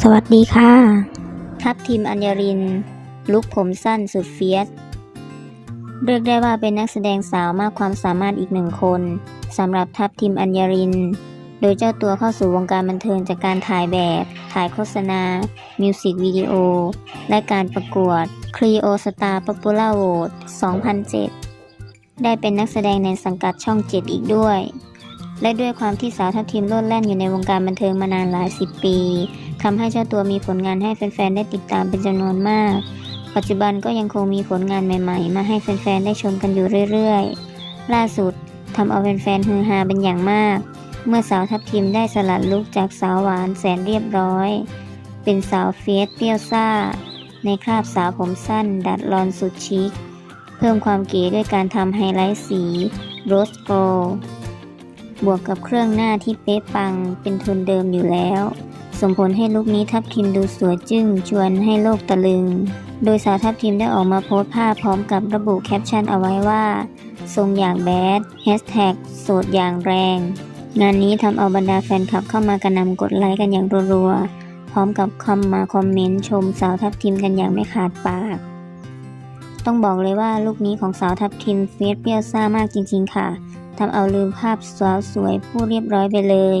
สวัสดีค่ะ ทัพทีมอัญญริน ลุกผมสั้นสุดเฟียสเรียกได้ว่าเป็นนักแสดงสาวมากความสามารถอีกหนึ่งคนสำหรับทัพทีมอัญญริน โดยเจ้าตัวเข้าสู่วงการบันเทิงจากการถ่ายแบบ ถ่ายโฆษณา มิวสิกวิดีโอ และการประกวด Clio Star Popular Vote 2007 ได้เป็นนักแสดงในสังกัดช่อง 7 อีกด้วย และด้วยความที่สาวทัพทีมโลดแล่นอยู่ในวงการบันเทิงมานานหลายสิบปี ทำให้เจ้าตัวมีผลงานให้แฟนๆ ได้ติดตามเป็นจำนวนมาก ปัจจุบันก็ยังคงมีผลงานใหม่ๆ มาให้แฟนๆ ได้ชมกันอยู่เรื่อยๆ ล่าสุดทำเอาแฟนๆ ฮือฮาเป็นอย่างมาก เมื่อสาวทัพทีมได้สลัดลุกจากสาวหวานแสนเรียบร้อย เป็นสาวเฟียสเปรี้ยวซ่า ในคราบสาวผมสั้น ดัดรอนสุดชิค เพิ่มความเก๋ด้วยการทำไฮไลท์สีโรสโกลบวกกับเครื่องหน้าที่เป๊ะปังเป็นทุนเดิมอยู่แล้ว ส่งผลให้ลุคนี้ทัพทีมดูสวยจึ้งชวนให้โลกตะลึง โดยสาวทัพทีมได้ออกมาโพสต์ภาพพร้อมกับระบุแคปชั่นเอาไว้ว่า ทรงอย่างแบดแฮชแท็กโสดอย่างแรง งานนี้ทำเอาบรรดาแฟนคลับเข้ามากระนำกดไลค์กันอย่างรัวๆ พร้อมกับคำมาคอมเมนต์ชมสาวทัพทีมกันอย่างไม่ขาดปาก ต้องบอกเลยว่าลูกนี้ของสาวทัพทีมเฟียสเปรี้ยวซ่ามากจริง ๆ ค่ะทำเอาลืมภาพสาวสวยผู้เรียบร้อยไปเลย